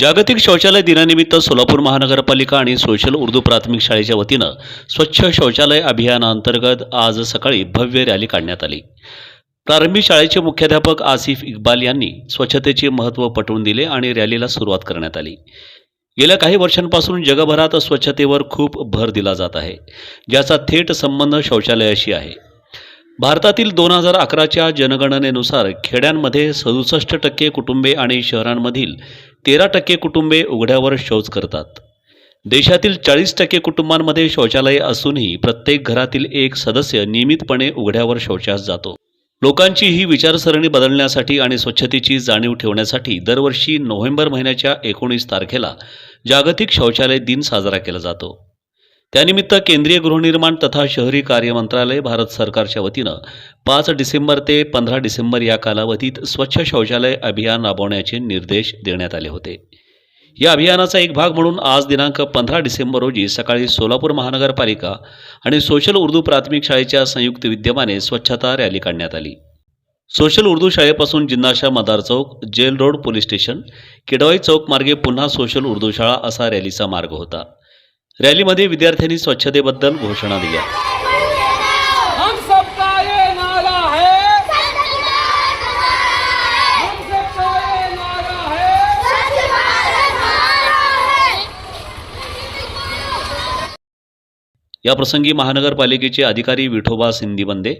जागतिक शौचालय दिनानिमित्त सोलापूर महानगरपालिका आणि सोशल उर्दू प्राथमिक शाळेच्या वतीनं स्वच्छ शौचालय अभियानाअंतर्गत आज सकाळी भव्य रॅली काढण्यात आली. प्रारंभी शाळेचे मुख्याध्यापक आसिफ इक्बाल यांनी स्वच्छतेचे महत्त्व पटवून दिले आणि रॅलीला सुरुवात करण्यात आली. गेल्या काही वर्षांपासून जगभरात स्वच्छतेवर खूप भर दिला जात आहे ज्याचा थेट संबंध शौचालयाशी आहे. भारतातील दोन हजार अकराच्या जनगणनेनुसार खेड्यांमध्ये सदुसष्ट टक्के कुटुंबे आणि शहरांमधील तेरा टक्के कुटुंबे उघड्यावर शौच करतात. देशातील चाळीस टक्के कुटुंबांमध्ये शौचालय असूनही प्रत्येक घरातील एक सदस्य नियमितपणे उघड्यावर शौचास जातो. लोकांची ही विचारसरणी बदलण्यासाठी आणि स्वच्छतेची जाणीव ठेवण्यासाठी दरवर्षी नोव्हेंबर महिन्याच्या एकोणीस तारखेला जागतिक शौचालय दिन साजरा केला जातो. त्यानिमित्त केंद्रीय गृहनिर्माण तथा शहरी कार्य मंत्रालय भारत सरकारच्या वतीनं पाच डिसेंबर ते पंधरा डिसेंबर या कालावधीत स्वच्छ शौचालय अभियान राबवण्याचे निर्देश देण्यात आले होते. या अभियानाचा एक भाग म्हणून आज दिनांक पंधरा डिसेंबर रोजी सकाळी सोलापूर महानगरपालिका आणि सोशल उर्दू प्राथमिक शाळेच्या संयुक्त विद्यमाने स्वच्छता रॅली काढण्यात आली. सोशल उर्दू शाळेपासून जिन्नाशा मदार चौक jail road police station Kidwai चौक मार्गे पुन्हा सोशल उर्दू शाळा असा रॅलीचा मार्ग होता. रॅलीमध्ये विद्यार्थ्यांनी स्वच्छतेबद्दल घोषणा दिल्या. ये याप्रसंगी महानगरपालिकेचे अधिकारी विठोबा सिंदीबंदे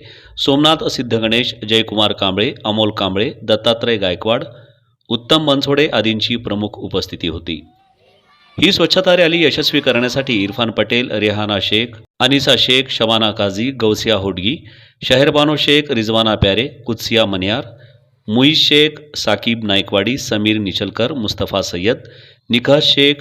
सोमनाथ सिद्धगणेश जयकुमार कांबळे अमोल कांबळे दत्तात्रय गायकवाड उत्तम बनसोडे आदींची प्रमुख उपस्थिती होती. ही स्वच्छता रॅली यशस्वी करण्यासाठी इरफान पटेल रेहाना शेख अनिसा शेख शबाना काझी गौसिया होडगी शहरबानो शेख रिजवाना प्यारे कुत्सिया मनियार मुईज शेख साकीब नायकवाडी समीर निचलकर मुस्तफा सय्यद निकाह शेख